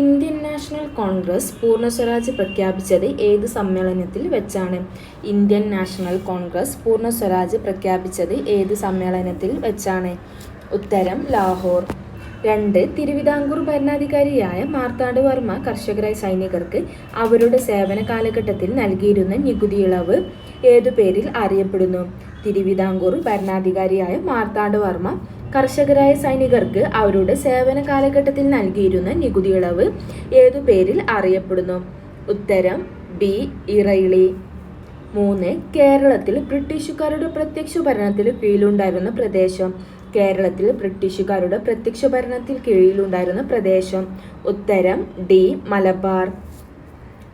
Indian national Congress പൂർണ സ്വരാജ് പ്രഖ്യാപിച്ചത് ഏത് സമ്മേളനത്തിൽ വെച്ചാണ്? ഇന്ത്യൻ നാഷണൽ കോൺഗ്രസ് പൂർണ സ്വരാജ് പ്രഖ്യാപിച്ചത് ഏത് സമ്മേളനത്തിൽ വെച്ചാണ്? ഉത്തരം ലാഹോർ. രണ്ട് തിരുവിതാംകൂർ ഭരണാധികാരിയായ മാർത്താണ്ഡവർമ്മ കർഷകരായ സൈനികർക്ക് അവരുടെ സേവന കാലഘട്ടത്തിൽ നൽകിയിരുന്ന നികുതി ഇളവ് ഏതു പേരിൽ അറിയപ്പെടുന്നു? തിരുവിതാംകൂർ ഭരണാധികാരിയായ മാർത്താണ്ഡവർമ്മ കർഷകരായ സൈനികർക്ക് അവരുടെ സേവന കാലഘട്ടത്തിൽ നൽകിയിരുന്ന നികുതി ഇളവ് ഏതു പേരിൽ അറിയപ്പെടുന്നു? ഉത്തരം ബി ഇറയിളി മൂന്ന് കേരളത്തിൽ ബ്രിട്ടീഷുകാരുടെ പ്രത്യക്ഷ ഭരണത്തിൽ കീഴിലുണ്ടായിരുന്ന പ്രദേശം. കേരളത്തിൽ ബ്രിട്ടീഷുകാരുടെ പ്രത്യക്ഷ ഭരണത്തിൽ കീഴിലുണ്ടായിരുന്ന പ്രദേശം. ഉത്തരം ഡി മലബാർ.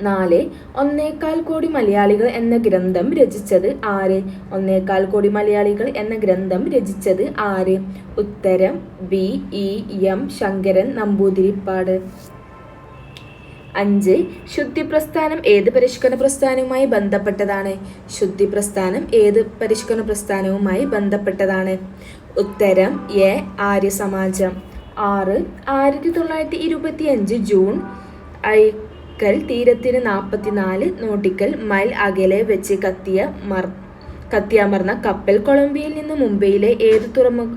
നാല് ഒന്നേകാൽ കോടി മലയാളികൾ എന്ന ഗ്രന്ഥം രചിച്ചത് ആര്? ഒന്നേകാൽ കോടി മലയാളികൾ എന്ന ഗ്രന്ഥം രചിച്ചത് ആര്? ഉത്തരം B E. M. Sankaran Namboodiripad. അഞ്ച് ശുദ്ധി പ്രസ്ഥാനം ഏത് പരിഷ്കരണ പ്രസ്ഥാനവുമായി ബന്ധപ്പെട്ടതാണ്? ശുദ്ധി പ്രസ്ഥാനം ഏത് പരിഷ്കരണ പ്രസ്ഥാനവുമായി ബന്ധപ്പെട്ടതാണ്? ഉത്തരം എ. ആര്യ സമാജം ആറ് ആയിരത്തി തൊള്ളായിരത്തി ഇരുപത്തി അഞ്ച് ജൂൺ അഴിക്കൽ തീരത്തിന് നാൽപ്പത്തിനാല് നോട്ടിക്കൽ മൈൽ അകലെ വെച്ച് കത്തിയ മർ കത്തിയമർന്ന കപ്പൽ കൊളംബിയയിൽ നിന്ന് മുംബൈയിലെ ഏത് തുറമുഖ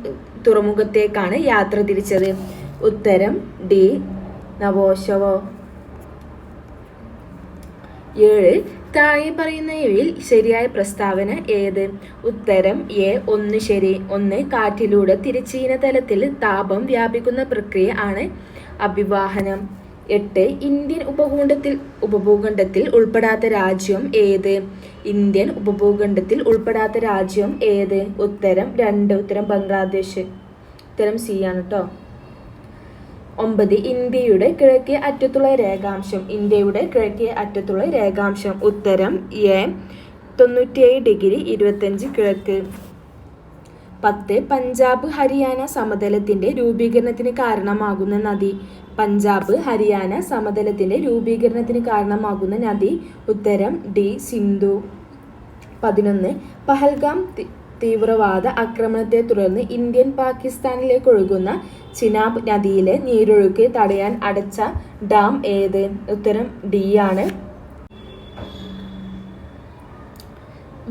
തുറമുഖത്തേക്കാണ് യാത്ര തിരിച്ചത്? ഉത്തരം ഡി. നവോശവോ. ഏഴ്. താഴെ പറയുന്നവയിൽ ശരിയായ പ്രസ്താവന ഏത്? ഉത്തരം എ. ഒന്ന് ശരി. ഒന്ന് കാറ്റിലൂടെ തിരച്ചീന തലത്തിൽ താപം വ്യാപിക്കുന്ന പ്രക്രിയ ആണ് അഭിവാഹനം. എട്ട് ഇന്ത്യൻ ഉപഭൂഖണ്ഡത്തിൽ ഉപഭൂഖണ്ഡത്തിൽ ഉൾപ്പെടാത്ത രാജ്യം ഏത്? ഇന്ത്യൻ ഉപഭൂഖണ്ഡത്തിൽ ഉൾപ്പെടാത്ത രാജ്യം ഏത്? ഉത്തരം രണ്ട് ഉത്തരം ബംഗ്ലാദേശ്. ഉത്തരം സി ആണ് കേട്ടോ ഒമ്പത് ഇന്ത്യയുടെ കിഴക്കേ അറ്റത്തുള്ള രേഖാംശം. ഇന്ത്യയുടെ കിഴക്കേ അറ്റത്തുള്ള രേഖാംശം. ഉത്തരം എ തൊണ്ണൂറ്റിയേഴ് ഡിഗ്രി ഇരുപത്തഞ്ച് കിഴക്ക്. പത്ത് പഞ്ചാബ് ഹരിയാന സമതലത്തിന്റെ രൂപീകരണത്തിന് കാരണമാകുന്ന നദി. പഞ്ചാബ് ഹരിയാന സമതലത്തിന്റെ രൂപീകരണത്തിന് കാരണമാകുന്ന നദി ഉത്തരം ഡി സിന്ധു. പതിനൊന്ന്. പഹൽഗാം തീവ്രവാദ ആക്രമണത്തെ തുടർന്ന് ഇന്ത്യൻ പാകിസ്ഥാനിലേക്ക് ഒഴുകുന്ന ചിനാബ് നദിയിലെ നീരൊഴുക്ക് തടയാൻ അടച്ച ഡാം ഏത്? ഉത്തരം ഡി ആണ്.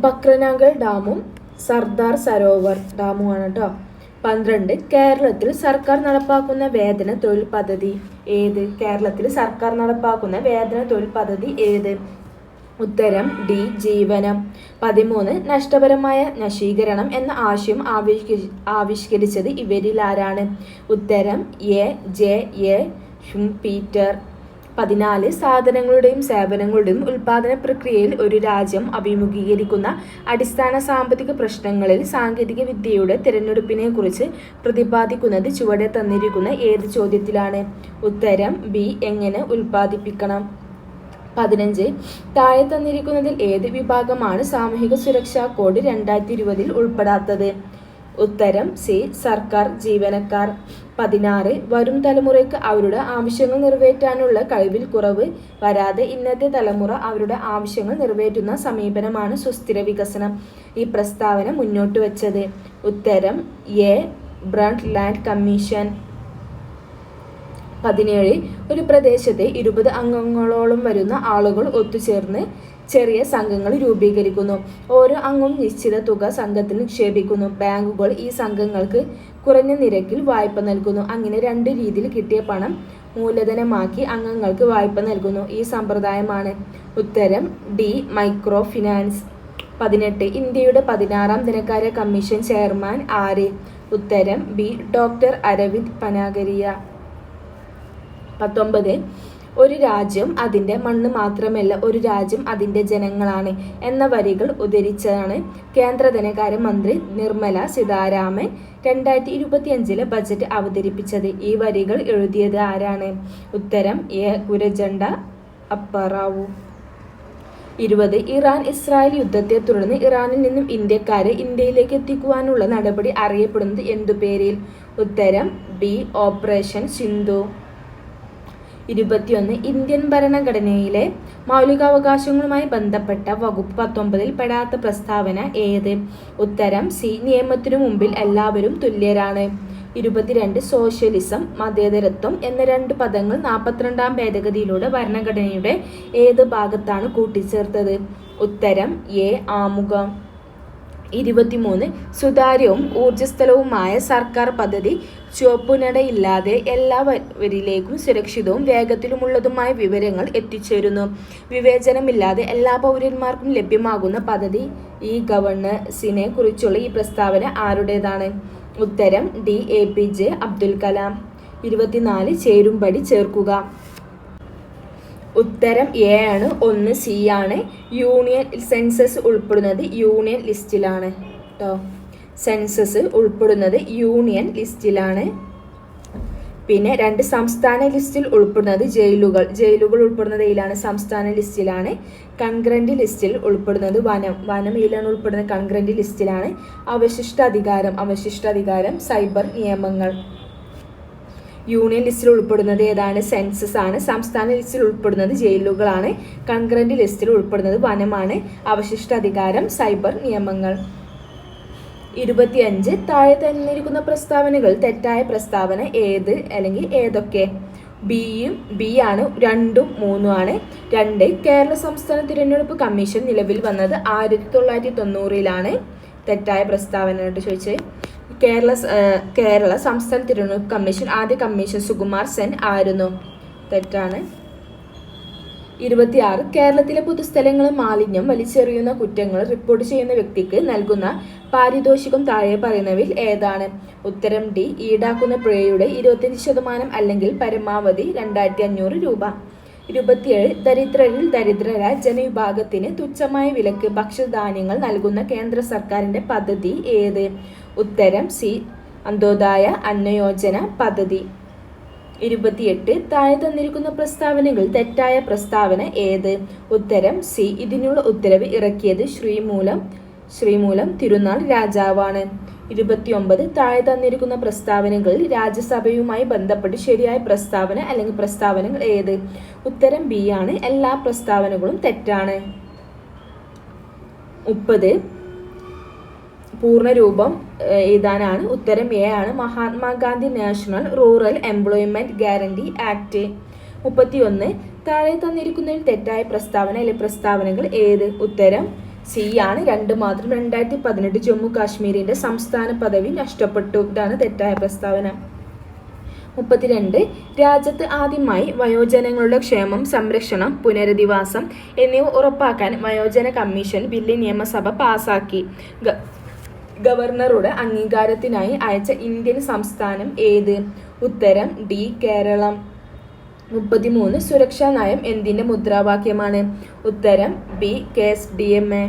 ബക്രനാഗൽ ഡാമും സർദാർ സരോവർ ഡാമുമാണ് കേട്ടോ പന്ത്രണ്ട് കേരളത്തിൽ സർക്കാർ നടപ്പാക്കുന്ന വേതന തൊഴിൽ പദ്ധതി ഏത്? കേരളത്തിൽ സർക്കാർ നടപ്പാക്കുന്ന വേതന തൊഴിൽ പദ്ധതി ഏത്? ഉത്തരം ഡി ജീവനം. പതിമൂന്ന് നഷ്ടപരമായ നശീകരണം എന്ന ആശയം ആവിഷ്കരി ആവിഷ്കരിച്ചത് ഇവരിൽ ആരാണ്? ഉത്തരം A J A Schumpeter. പതിനാല് സാധനങ്ങളുടെയും സേവനങ്ങളുടെയും ഉൽപാദന പ്രക്രിയയിൽ ഒരു രാജ്യം അഭിമുഖീകരിക്കുന്ന അടിസ്ഥാന സാമ്പത്തിക പ്രശ്നങ്ങളിൽ സാങ്കേതിക വിദ്യയുടെ തിരഞ്ഞെടുപ്പിനെ കുറിച്ച് പ്രതിപാദിക്കുന്നത് ചുവടെ തന്നിരിക്കുന്ന ഏത് ചോദ്യത്തിലാണ്? ഉത്തരം ബി എങ്ങനെ ഉൽപ്പാദിപ്പിക്കണം? പതിനഞ്ച് താഴെ തന്നിരിക്കുന്നതിൽ ഏത് വിഭാഗമാണ് സാമൂഹിക സുരക്ഷാ കോഡ് രണ്ടായിരത്തി ഇരുപതിൽ ഉൾപ്പെടാത്തത്? ഉത്തരം സി. സർക്കാർ ജീവനക്കാർ. പതിനാറ്. വരും തലമുറയ്ക്ക് അവരുടെ ആവശ്യങ്ങൾ നിറവേറ്റാനുള്ള കഴിവിൽ കുറവ്. വരാതെ ഇന്നത്തെ തലമുറ അവരുടെ ആവശ്യങ്ങൾ നിറവേറ്റുന്ന സമീപനമാണ് സുസ്ഥിര വികസനം. ഈ പ്രസ്താവന മുന്നോട്ട് വച്ചത്. ഉത്തരം എ. ബ്രണ്ട് land commission. പതിനേഴ്. ഒരു പ്രദേശത്തെ ഇരുപത് അംഗങ്ങളോളം വരുന്ന ആളുകൾ ഒത്തുചേർന്ന് ചെറിയ സംഘങ്ങൾ രൂപീകരിക്കുന്നു. ഓരോ അംഗവും നിശ്ചിത തുക സംഘത്തിൽ നിക്ഷേപിക്കുന്നു. ബാങ്കുകൾ ഈ സംഘങ്ങൾക്ക് കുറഞ്ഞ നിരക്കിൽ വായ്പ നൽകുന്നു. അങ്ങനെ രണ്ട് രീതിയിൽ കിട്ടിയ പണം മൂലധനമാക്കി അംഗങ്ങൾക്ക് വായ്പ നൽകുന്നു. ഈ സമ്പ്രദായമാണ് ഉത്തരം ഡി. മൈക്രോ ഫിനാൻസ് പതിനെട്ട്. ഇന്ത്യയുടെ പതിനാറാം ധനകാര്യ കമ്മീഷൻ ചെയർമാൻ ആര്? ഉത്തരം ബി. ഡോക്ടർ അരവിന്ദ് പനാഗരിയ. പത്തൊമ്പത്. ഒരു രാജ്യം അതിന്റെ മണ്ണ് മാത്രമല്ല ഒരു രാജ്യം അതിന്റെ ജനങ്ങളാണ് എന്ന വരികൾ ഉദ്ധരിച്ചതാണ് കേന്ദ്ര ധനകാര്യ മന്ത്രി നിർമ്മല സീതാരാമൻ രണ്ടായിരത്തി ഇരുപത്തി അഞ്ചിലെ ബജറ്റ് അവതരിപ്പിച്ചത്. ഈ വരികൾ എഴുതിയത് ആരാണ്? ഉത്തരം എ. ഗുരജണ്ട അപ്പറാവു. ഇരുപത് ഇറാൻ ഇസ്രായേൽ യുദ്ധത്തെ തുടർന്ന് ഇറാനിൽ നിന്നും ഇന്ത്യക്കാരെ ഇന്ത്യയിലേക്ക് എത്തിക്കുവാനുള്ള നടപടി അറിയപ്പെടുന്നത് എന്തു പേരിൽ? ഉത്തരം ബി. ഓപ്പറേഷൻ സിന്ധു. ഇരുപത്തിയൊന്ന് ഇന്ത്യൻ ഭരണഘടനയിലെ മൗലികാവകാശങ്ങളുമായി ബന്ധപ്പെട്ട വകുപ്പ് പത്തൊമ്പതിൽ പെടാത്ത പ്രസ്താവന ഏത്? ഉത്തരം സി. നിയമത്തിനു മുമ്പിൽ എല്ലാവരും തുല്യരാണ്. ഇരുപത്തിരണ്ട് സോഷ്യലിസം മതേതരത്വം എന്ന രണ്ട് പദങ്ങൾ നാൽപ്പത്തിരണ്ടാം ഭേദഗതിയിലൂടെ ഭരണഘടനയുടെ ഏത് ഭാഗത്താണ് കൂട്ടിച്ചേർത്തത്? ഉത്തരം എ. ആമുഖം. ഇരുപത്തിമൂന്ന് സുതാര്യവും ഊർജസ്ഥലവുമായ സർക്കാർ പദ്ധതി ചുവപ്പുനടയില്ലാതെ എല്ലാവരിലേക്കും സുരക്ഷിതവും വേഗത്തിലുമുള്ളതുമായ വിവരങ്ങൾ എത്തിച്ചേരുന്നു. വിവേചനമില്ലാതെ എല്ലാ പൗരന്മാർക്കും ലഭ്യമാകുന്ന പദ്ധതി ഈ ഗവർണൻസിനെ കുറിച്ചുള്ള ഈ പ്രസ്താവന ആരുടേതാണ്? ഉത്തരം D. A. P. J. Abdul Kalam. ഇരുപത്തിനാല് ചേരുംപടി ചേർക്കുക. ഉത്തരം എ ആണ് ഒന്ന് സി ആണ്. യൂണിയൻ സെൻസസ് ഉൾപ്പെടുന്നത് യൂണിയൻ ലിസ്റ്റിലാണ് കേട്ടോ സെൻസസ് ഉൾപ്പെടുന്നത് യൂണിയൻ ലിസ്റ്റിലാണ് പിന്നെ രണ്ട് സംസ്ഥാന ലിസ്റ്റിൽ ഉൾപ്പെടുന്നത് ജയിലുകൾ. ജയിലുകൾ ഉൾപ്പെടുന്നത് ഇതിലാണ് സംസ്ഥാന ലിസ്റ്റിലാണ് കൺഗ്രന്റ് ലിസ്റ്റിൽ ഉൾപ്പെടുന്നത് വനം. വനം ഇതിലാണ് ഉൾപ്പെടുന്നത്? കൺഗ്രന്റ് ലിസ്റ്റിലാണ് അവശിഷ്ട അധികാരം. അവശിഷ്ട അധികാരം സൈബർ നിയമങ്ങൾ. യൂണിയൻ ലിസ്റ്റിൽ ഉൾപ്പെടുന്നത് ഏതാണ്? സെൻസസ് ആണ്. സംസ്ഥാന ലിസ്റ്റിൽ ഉൾപ്പെടുന്നത് ജയിലുകളാണ്. കൺഗ്രന്റ് ലിസ്റ്റിൽ ഉൾപ്പെടുന്നത് വനമാണ്. അവശിഷ്ട അധികാരം സൈബർ നിയമങ്ങൾ. ഇരുപത്തിയഞ്ച് താഴെ തന്നിരിക്കുന്ന പ്രസ്താവനകൾ. തെറ്റായ പ്രസ്താവന ഏത് അല്ലെങ്കിൽ ഏതൊക്കെ? ബിയും ബി ആണ്. രണ്ടും മൂന്നും ആണ്. രണ്ട് കേരള സംസ്ഥാന തിരഞ്ഞെടുപ്പ് കമ്മീഷൻ നിലവിൽ വന്നത് ആയിരത്തി തൊള്ളായിരത്തി തൊണ്ണൂറിലാണ്. തെറ്റായ പ്രസ്താവന ആയിട്ട് ചോദിച്ചത് കേരള കേരള സംസ്ഥാന തിരഞ്ഞെടുപ്പ് കമ്മീഷൻ ആദ്യ കമ്മീഷൻ സുകുമാർ സെൻ ആയിരുന്നു. തെറ്റാണ്. ഇരുപത്തിയാറ് കേരളത്തിലെ പൊതുസ്ഥലങ്ങളും മാലിന്യം വലിച്ചെറിയുന്ന കുറ്റങ്ങൾ റിപ്പോർട്ട് ചെയ്യുന്ന വ്യക്തിക്ക് നൽകുന്ന പാരിതോഷികം താഴെ പറയുന്നവയിൽ ഏതാണ്? ഉത്തരം ഡി ഈടാക്കുന്ന പിഴയുടെ ഇരുപത്തിയഞ്ച് ശതമാനം അല്ലെങ്കിൽ പരമാവധി രണ്ടായിരത്തി അഞ്ഞൂറ് രൂപ. ഇരുപത്തിയേഴ് ദരിദ്രരിൽ ദരിദ്രരായ ജനവിഭാഗത്തിന് തുച്ഛമായ വിലക്ക് ഭക്ഷ്യധാന്യങ്ങൾ നൽകുന്ന കേന്ദ്ര സർക്കാരിന്റെ പദ്ധതി ഏത്? ഉത്തരം സി. അന്തോദായ അന്നയോജന പദ്ധതി. ഇരുപത്തിയെട്ട്. താഴെ തന്നിരിക്കുന്ന പ്രസ്താവനകൾ തെറ്റായ പ്രസ്താവന ഏത്? ഉത്തരം സി. ഇതിനുള്ള ഉത്തരവ് ഇറക്കിയത് ശ്രീമൂലം ശ്രീമൂലം തിരുനാൾ രാജാവാണ്. ഇരുപത്തിയൊമ്പത്. താഴെ തന്നിരിക്കുന്ന പ്രസ്താവനകളിൽ രാജ്യസഭയുമായി ബന്ധപ്പെട്ട് ശരിയായ പ്രസ്താവന അല്ലെങ്കിൽ പ്രസ്താവനകൾ ഏത്? ഉത്തരം ബി ആണ്. എല്ലാ പ്രസ്താവനകളും തെറ്റാണ്. മുപ്പത്. പൂർണരൂപം രൂപം എഴുതാനാണ് ഉത്തരം എ ആണ്. Mahatma Gandhi national rural employment guarantee act മുപ്പത്തിയൊന്ന്. താഴെ തന്നിരിക്കുന്നതിൽ തെറ്റായ പ്രസ്താവന അല്ലെ പ്രസ്താവനകൾ ഏത്? ഉത്തരം സി ആണ്. രണ്ട് മാത്രം. രണ്ടായിരത്തി പതിനെട്ട് ജമ്മു കാശ്മീരിന്റെ സംസ്ഥാന പദവി നഷ്ടപ്പെട്ടു. ഇതാണ് തെറ്റായ പ്രസ്താവന. മുപ്പത്തിരണ്ട്. രാജ്യത്ത് ആദ്യമായി വയോജനങ്ങളുടെ ക്ഷേമം സംരക്ഷണം പുനരധിവാസം എന്നിവ ഉറപ്പാക്കാൻ വയോജന കമ്മീഷൻ ബില്ല് നിയമസഭ പാസാക്കി. ഗവർണറുടെ അംഗീകാരത്തിനായി അയച്ച ഇന്ത്യൻ സംസ്ഥാനം ഏത്? ഉത്തരം ഡി കേരളം. മുപ്പത്തിമൂന്ന് സുരക്ഷാ നയം എന്തിന്റെ മുദ്രാവാക്യമാണ്? ഉത്തരം B K S D M A.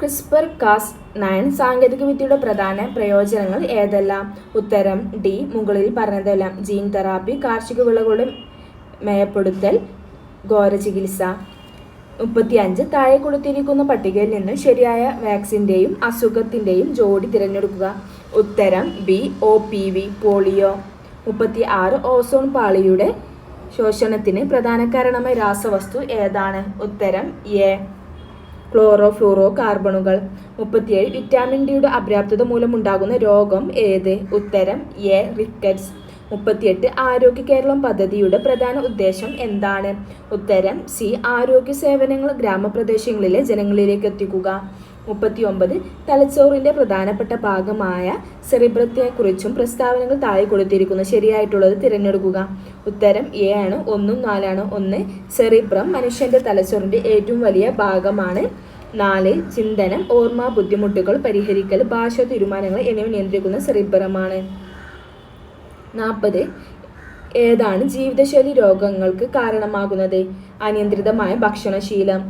CRISPR Cas nine സാങ്കേതികവിദ്യയുടെ പ്രധാന പ്രയോജനങ്ങൾ ഏതെല്ലാം? ഉത്തരം ഡി മുകളിൽ പറഞ്ഞതെല്ലാം. ജീൻ തെറാപ്പി കാർഷിക വിളകളുടെ മേയപ്പെടുത്തൽ ഘോര ചികിത്സ മുപ്പത്തിയഞ്ച് താഴെ കൊടുത്തിരിക്കുന്ന പട്ടികയിൽ നിന്ന് ശരിയായ വാക്സിന്റെയും അസുഖത്തിന്റെയും ജോഡി തിരഞ്ഞെടുക്കുക. ഉത്തരം B O P V polio. മുപ്പത്തി ആറ് ഓസോൺ പാളിയുടെ ശോഷണത്തിന് പ്രധാന കാരണമായ രാസവസ്തു ഏതാണ്? ഉത്തരം എ ക്ലോറോ ഫ്ലൂറോ കാർബണുകൾ മുപ്പത്തിയേഴ് വിറ്റാമിൻ ഡിയുടെ അപര്യാപ്തത മൂലമുണ്ടാകുന്ന രോഗം ഏത്? ഉത്തരം എ റിക്കറ്റ്സ്. മുപ്പത്തിയെട്ട് ആരോഗ്യ കേരളം പദ്ധതിയുടെ പ്രധാന ഉദ്ദേശം എന്താണ്? ഉത്തരം സി ആരോഗ്യ സേവനങ്ങൾ ഗ്രാമപ്രദേശങ്ങളിലെ ജനങ്ങളിലേക്ക് എത്തിക്കുക. മുപ്പത്തിയൊമ്പത് തലച്ചോറിന്റെ പ്രധാനപ്പെട്ട ഭാഗമായ സെറിബ്രത്തെക്കുറിച്ചും പ്രസ്താവനകൾ താഴെ കൊടുത്തിരിക്കുന്നു. ശരിയായിട്ടുള്ളത് തിരഞ്ഞെടുക്കുക. ഉത്തരം എ ആണ്. ഒന്നും നാലാണ്. ഒന്ന് സെറിബ്രം മനുഷ്യന്റെ തലച്ചോറിന്റെ ഏറ്റവും വലിയ ഭാഗമാണ്. നാല് ചിന്തനം ഓർമ്മ ബുദ്ധിമുട്ടുകൾ പരിഹരിക്കൽ ഭാഷ തീരുമാനങ്ങൾ എന്നിവ നിയന്ത്രിക്കുന്ന സെറിബ്രമാണ്. നാൽപ്പത് ഏതാണ് ജീവിതശൈലി രോഗങ്ങൾക്ക് കാരണമാകുന്നത്? അനിയന്ത്രിതമായ ഭക്ഷണശീലം.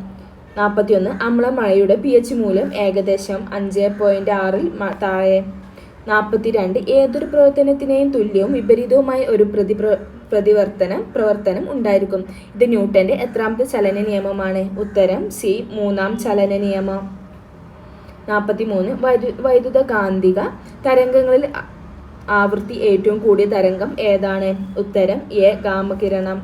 നാൽപ്പത്തിയൊന്ന് അമ്ലമഴയുടെ പി എച്ച് മൂല്യം ഏകദേശം അഞ്ച് പോയിന്റ് ആറിൽ താഴെ. നാൽപ്പത്തിരണ്ട് ഏതൊരു പ്രവർത്തനത്തിനെയും തുല്യവും വിപരീതവുമായ ഒരു പ്രതി പ്രതിവർത്തനം പ്രവർത്തനം ഉണ്ടായിരിക്കും. ഇത് ന്യൂട്ടന്റെ എത്രാമത്തെ ചലന നിയമമാണ്? ഉത്തരം സി മൂന്നാം ചലന നിയമം. നാൽപ്പത്തി മൂന്ന് വൈദ്യു വൈദ്യുത കാന്തിക തരംഗങ്ങളിൽ ആവൃത്തി ഏറ്റവും കൂടിയ തരംഗം ഏതാണ്? ഉത്തരം എ ഗാമകിരണം.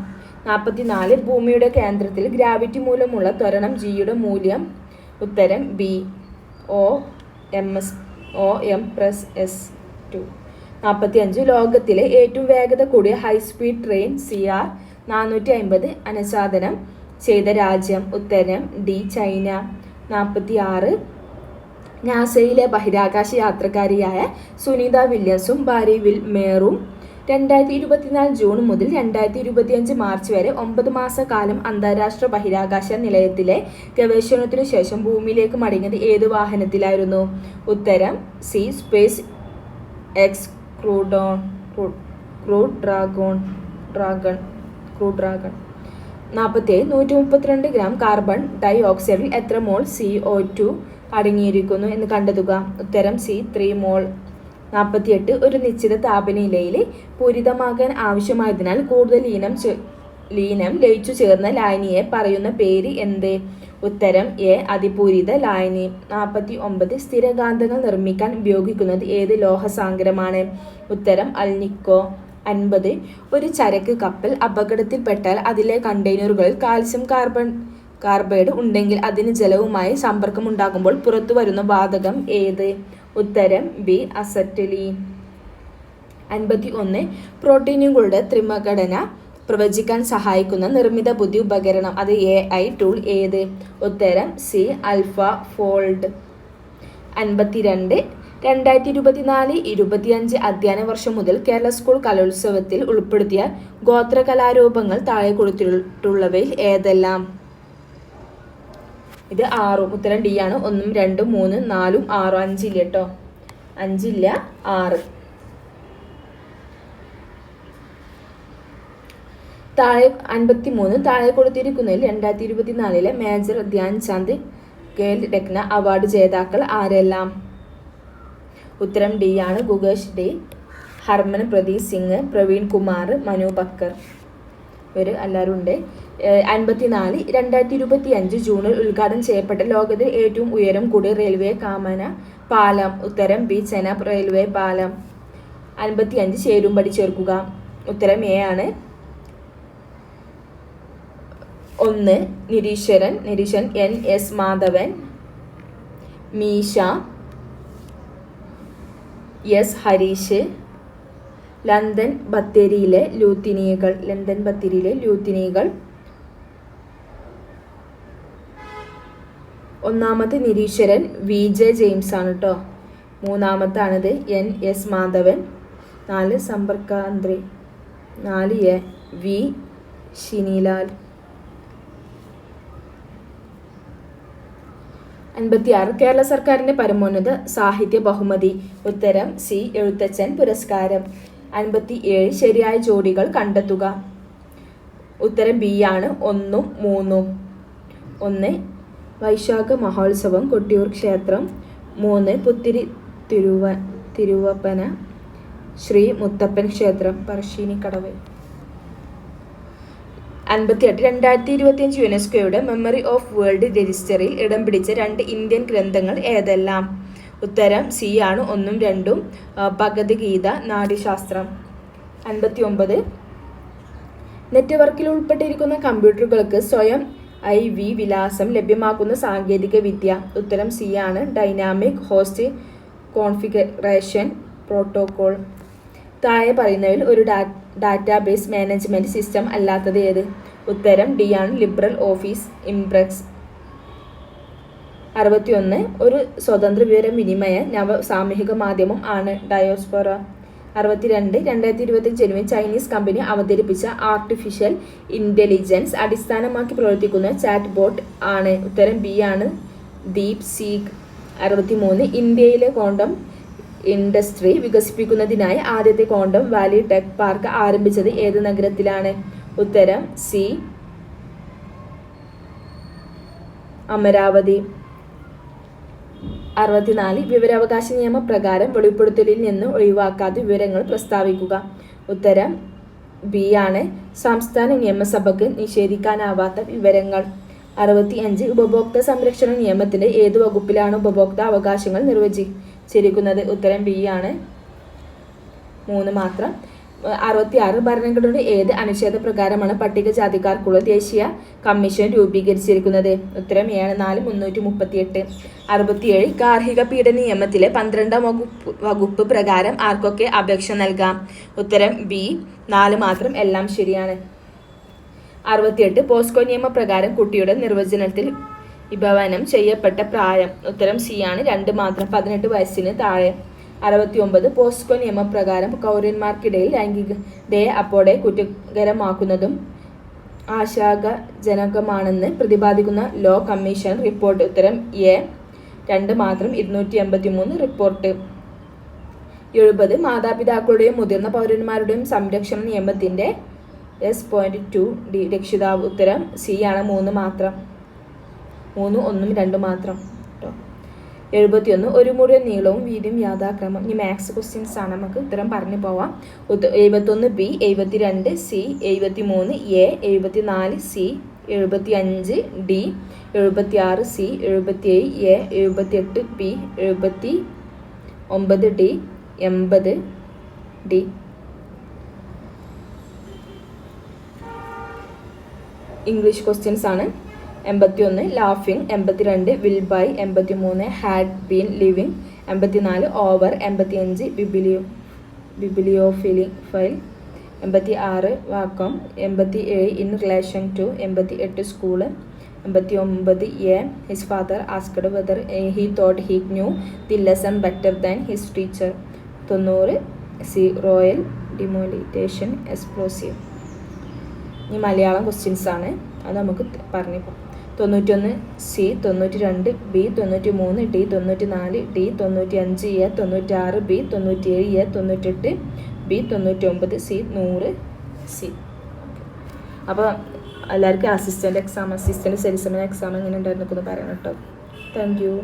നാൽപ്പത്തിനാല് ഭൂമിയുടെ കേന്ദ്രത്തിൽ ഗ്രാവിറ്റി മൂലമുള്ള ത്വരണം ജിയുടെ മൂല്യം. ഉത്തരം B O M S O M plus S two. നാൽപ്പത്തി അഞ്ച് ലോകത്തിലെ ഏറ്റവും വേഗത കൂടിയ ഹൈസ്പീഡ് ട്രെയിൻ സി ആർ നാനൂറ്റി അമ്പത് അനുസാദനം ചെയ്ത രാജ്യം. ഉത്തരം ഡി ചൈന. നാൽപ്പത്തി ആറ് നാസയിലെ ബഹിരാകാശ യാത്രക്കാരിയായ സുനിത വില്യംസും ഭാര്യ വിൽ മേറും രണ്ടായിരത്തി ഇരുപത്തിനാല് ജൂൺ മുതൽ രണ്ടായിരത്തി ഇരുപത്തിയഞ്ച് മാർച്ച് വരെ ഒമ്പത് മാസക്കാലം അന്താരാഷ്ട്ര ബഹിരാകാശ നിലയത്തിലെ ഗവേഷണത്തിനു ശേഷം ഭൂമിയിലേക്ക് മടങ്ങിയത് ഏത് വാഹനത്തിലായിരുന്നു? ഉത്തരം C SpaceX ക്രൂഡോൺ crew dragon dragon crew dragon നാൽപ്പത്തേഴ് നൂറ്റി മുപ്പത്തിരണ്ട് ഗ്രാം കാർബൺ ഡൈ ഓക്സൈഡിൽ എത്ര മോൾ സി ഒ ടു അടങ്ങിയിരിക്കുന്നു. എന്ന് കണ്ടെത്തുക. ഉത്തരം സി. ത്രീ മോൾ നാൽപ്പത്തിയെട്ട്. ഒരു നിശ്ചിത താപനിലയിൽ പൂരിതമാകാൻ ആവശ്യമായതിനാൽ കൂടുതൽ ലീനം ലീനം ലയിച്ചു ചേർന്ന ലായനിയെ പറയുന്ന പേര് എന്ത്? ഉത്തരം എ. അതിപൂരിത ലായനി. നാൽപ്പത്തി ഒമ്പത് സ്ഥിരകാന്തങ്ങൾ നിർമ്മിക്കാൻ ഉപയോഗിക്കുന്നത് ഏത് ലോഹസാങ്കരമാണ് ഉത്തരം അൽനിക്കോ. അൻപത്. ഒരു ചരക്ക് കപ്പൽ അപകടത്തിൽപ്പെട്ടാൽ അതിലെ കണ്ടെയ്നറുകളിൽ കാൽസ്യം കാർബൺ കാർബൈഡ് ഉണ്ടെങ്കിൽ അതിന് ജലവുമായി സമ്പർക്കമുണ്ടാകുമ്പോൾ പുറത്തു വരുന്ന വാതകം ഏത്? ഉത്തരം ബി അസറ്റലീൻ അൻപത്തി ഒന്ന് പ്രോട്ടീനുകളുടെ ത്രിമഘടന പ്രവചിക്കാൻ സഹായിക്കുന്ന നിർമ്മിത ബുദ്ധി ഉപകരണം അത് എ ഐ ടൂൾ ഏത്? ഉത്തരം സി അൽഫ ഫോൾഡ്. അൻപത്തിരണ്ട് രണ്ടായിരത്തി ഇരുപത്തിനാല് ഇരുപത്തിയഞ്ച് അധ്യയന വർഷം മുതൽ കേരള സ്കൂൾ കലോത്സവത്തിൽ ഉൾപ്പെടുത്തിയ ഗോത്ര കലാരൂപങ്ങൾ താഴെ കൊടുത്തിട്ടുള്ളവയിൽ ഏതെല്ലാം? ഇത് ആറും ഉത്തരം ഡി ആണ്. ഒന്നും രണ്ടും മൂന്നും നാലും ആറും അഞ്ചില്ല കേട്ടോ അഞ്ചില്ല ആറ്. താഴെ അൻപത്തി മൂന്ന് താഴെ കൊടുത്തിരിക്കുന്നതിൽ രണ്ടായിരത്തി ഇരുപത്തിനാലിലെ മേജർ ധ്യാൻ ചന്ദ് ഖേൽ രത്ന അവാർഡ് ജേതാക്കൾ ആരെല്ലാം? ഉത്തരം ഡി ആണ്. ഗുഗേഷ് ഡി ഹർമൻ പ്രദീപ് സിംഗ് പ്രവീൺ കുമാർ മനു ബക്കർ ഇവർ എല്ലാവരും ഉണ്ട്. അൻപത്തിനാല് രണ്ടായിരത്തി ഇരുപത്തി അഞ്ച് ജൂണിൽ ഉദ്ഘാടനം ചെയ്യപ്പെട്ട ലോകത്തിൽ ഏറ്റവും ഉയരം കൂടിയ റെയിൽവേ കാമന പാലം ഉത്തരം ബി ചെനാബ് റെയിൽവേ പാലം. അൻപത്തി അഞ്ച് ചേരുംപടി ചേർക്കുക. ഉത്തരം എ ആണ്. ഒന്ന് Nireeshwaran നിരീശൻ N S Madhavan. Meesha S Harish. London ബത്തേരിയിലെ ലൂത്തിനികൾ ലണ്ടൻ ബത്തേരിയിലെ ലൂത്തിനിയകൾ ഒന്നാമത്തെ നിരീശ്വരൻ വി ജെ ജെയിംസ് ആണ് കേട്ടോ മൂന്നാമത്താണിത് എൻ എസ് മാധവൻ. നാല് സമ്പർക്കാന്ത്രി. നാല് എ വി ഷിനിലാൽ അൻപത്തിയാറ് കേരള സർക്കാരിന്റെ പരമോന്നത സാഹിത്യ ബഹുമതി. ഉത്തരം സി എഴുത്തച്ഛൻ പുരസ്കാരം. അൻപത്തി ഏഴ് ശരിയായ ജോഡികൾ കണ്ടെത്തുക. ഉത്തരം ബി ആണ് ഒന്നും മൂന്നും. ഒന്ന് വൈശാഖ മഹോത്സവം കൊട്ടിയൂർ ക്ഷേത്രം മൂന്ന് പുത്തിരി തിരുവ തിരുവപ്പന ശ്രീ മുത്തപ്പൻ ക്ഷേത്രം പറശ്ശിനിക്കടവ്. അൻപത്തിയെട്ട് രണ്ടായിരത്തി ഇരുപത്തിയഞ്ച് യുനെസ്കോയുടെ മെമ്മറി ഓഫ് വേൾഡ് രജിസ്റ്ററിൽ ഇടം പിടിച്ച രണ്ട് ഇന്ത്യൻ ഗ്രന്ഥങ്ങൾ ഏതെല്ലാം? ഉത്തരം സി ആണ് ഒന്നും രണ്ടും ഭഗവത്ഗീത നാടിശാസ്ത്രം അൻപത്തി ഒമ്പത് നെറ്റ്വർക്കിൽ ഉൾപ്പെട്ടിരിക്കുന്ന കമ്പ്യൂട്ടറുകൾക്ക് സ്വയം ഐ വി വിലാസം ലഭ്യമാക്കുന്ന സാങ്കേതിക വിദ്യ. ഉത്തരം സി ആണ്. Dynamic host configuration protocol. താഴെ പറയുന്നതിൽ ഒരു ഡാറ്റാബേസ് മാനേജ്മെന്റ് സിസ്റ്റം അല്ലാത്തത് ഏത്? ഉത്തരം ഡി ആണ്. ലിബറൽ ഓഫീസ് ഇംപ്രക്സ് അറുപത്തിയൊന്ന്. ഒരു സ്വതന്ത്ര വിവര വിനിമയ നവ സാമൂഹിക മാധ്യമം ആണ്. ഡയോസ്പൊറ അറുപത്തിരണ്ട് രണ്ടായിരത്തി ഇരുപത്തിൽ ജനുവരി ചൈനീസ് കമ്പനി അവതരിപ്പിച്ച ആർട്ടിഫിഷ്യൽ ഇന്റലിജൻസ് അടിസ്ഥാനമാക്കി പ്രവർത്തിക്കുന്ന ചാറ്റ് ബോട്ട് ആണ്. ഉത്തരം ബി ആണ്. ദീപ് സീഖ് അറുപത്തിമൂന്ന്. ഇന്ത്യയിലെ കോണ്ടം ഇൻഡസ്ട്രി വികസിപ്പിക്കുന്നതിനായി ആദ്യത്തെ കോണ്ടം വാലി ടെക് പാർക്ക് ആരംഭിച്ചത് ഏത് നഗരത്തിലാണ്? ഉത്തരം സി അമരാവതി. അറുപത്തിനാല് വിവരാവകാശ നിയമപ്രകാരം വെളിപ്പെടുത്തലിൽ നിന്ന് ഒഴിവാക്കാതെ വിവരങ്ങൾ പ്രസ്താവിക്കുക. ഉത്തരം ബി ആണ്. സംസ്ഥാന നിയമസഭയ്ക്ക് നിഷേധിക്കാനാവാത്ത വിവരങ്ങൾ. അറുപത്തി അഞ്ച് ഉപഭോക്തൃ സംരക്ഷണ നിയമത്തിന്റെ ഏത് വകുപ്പിലാണ് ഉപഭോക്തൃ അവകാശങ്ങൾ നിർവചിച്ചിരിക്കുന്നത് ഉത്തരം ബി ആണ്. മൂന്ന് മാത്രം. അറുപത്തി ആറ് ഭരണഘടനയുടെ ഏത് അനുച്ഛേദ പ്രകാരമാണ് പട്ടികജാതിക്കാർക്കുള്ള ദേശീയ കമ്മീഷൻ രൂപീകരിച്ചിരിക്കുന്നത്? ഉത്തരം ഏഴ് നാല് മുന്നൂറ്റി മുപ്പത്തിയെട്ട്. അറുപത്തിയേഴ് ഗാർഹിക പീഡന നിയമത്തിലെ പന്ത്രണ്ടാം വകുപ്പ് വകുപ്പ് പ്രകാരം ആർക്കൊക്കെ അപേക്ഷ നൽകാം? ഉത്തരം ബി നാല് മാത്രം എല്ലാം ശരിയാണ്. അറുപത്തിയെട്ട് പോസ്കോ നിയമപ്രകാരം കുട്ടിയുടെ നിർവചനത്തിൽ വിഭവനം ചെയ്യപ്പെട്ട പ്രായം. ഉത്തരം സി ആണ് രണ്ട് മാത്രം പതിനെട്ട് വയസ്സിന് താഴെ. അറുപത്തി ഒമ്പത് പോസ്കോ നിയമപ്രകാരം കൗരന്മാർക്കിടയിൽ ലൈംഗികതയെ അപ്പോടെ കുറ്റകരമാക്കുന്നതും ആശാകജനകമാണെന്ന് പ്രതിപാദിക്കുന്ന ലോ കമ്മീഷൻ റിപ്പോർട്ട്. ഉത്തരം എ. രണ്ട് മാത്രം ഇരുന്നൂറ്റി എൺപത്തി മൂന്ന് റിപ്പോർട്ട്. എഴുപത് മാതാപിതാക്കളുടെയും മുതിർന്ന പൗരന്മാരുടെയും സംരക്ഷണ നിയമത്തിന്റെ എസ് പോയിന്റ് ടു ഡി രക്ഷിതാവ്. ഉത്തരം സി ആണ്. മൂന്ന് മാത്രം. മൂന്ന് ഒന്നും രണ്ട് മാത്രം. എഴുപത്തിയൊന്ന് ഒരു മുറി നീളവും വീതിയും യാഥാക്രമം. ഇനി മാത്സ് ക്വസ്റ്റ്യൻസ് ആണ്. നമുക്ക് ഉത്തരം പറഞ്ഞു പോവാം. എഴുപത്തൊന്ന് ബി എഴുപത്തി രണ്ട് സി എഴുപത്തി മൂന്ന് എ എഴുപത്തി നാല് സി എഴുപത്തി അഞ്ച് ഡി എഴുപത്തി ആറ് സി എഴുപത്തി ഏഴ് എ എഴുപത്തി എട്ട് ബി എഴുപത്തി ഒമ്പത് ഡി എൺപത് ഡി ഇംഗ്ലീഷ് ക്വസ്റ്റ്യൻസ് ആണ്. എൺപത്തി ഒന്ന് ലാഫിംഗ് എൺപത്തിരണ്ട് വിൽ ബൈ എൺപത്തി മൂന്ന് ഹാഡ് ബീൻ ലിവിങ് എൺപത്തിനാല് ഓവർ എൺപത്തി അഞ്ച് ബിബിലിയോ ഫിലി ഫൈൽ എൺപത്തി ആറ് വാക്കം എൺപത്തി ഏഴ് ഇൻ റിലേഷൻ ടു എൺപത്തി എട്ട് സ്കൂൾ എൺപത്തി ഒമ്പത് A his father asked whether he thought he knew the lesson better than his teacher തൊണ്ണൂറ് സി റോയൽ ഡിമോലിറ്റേഷൻ എക്സ്പ്ലോസീവ് ഇനി മലയാളം ക്വസ്റ്റ്യൻസ് ആണ്. അത് നമുക്ക് പറഞ്ഞു പോകാം. തൊണ്ണൂറ്റൊന്ന് സി തൊണ്ണൂറ്റി രണ്ട് ബി തൊണ്ണൂറ്റി മൂന്ന് ഡി തൊണ്ണൂറ്റി നാല് ഡി തൊണ്ണൂറ്റി അഞ്ച് എ തൊണ്ണൂറ്റാറ് ബി തൊണ്ണൂറ്റി ഏഴ് എ തൊണ്ണൂറ്റെട്ട് ബി തൊണ്ണൂറ്റി ഒമ്പത് സി നൂറ് സി. അപ്പോൾ എല്ലാവർക്കും assistant exam assistant salesman exam എങ്ങനെ ഉണ്ടായിരുന്നു എന്ന് പറയണം കേട്ടോ. Thank you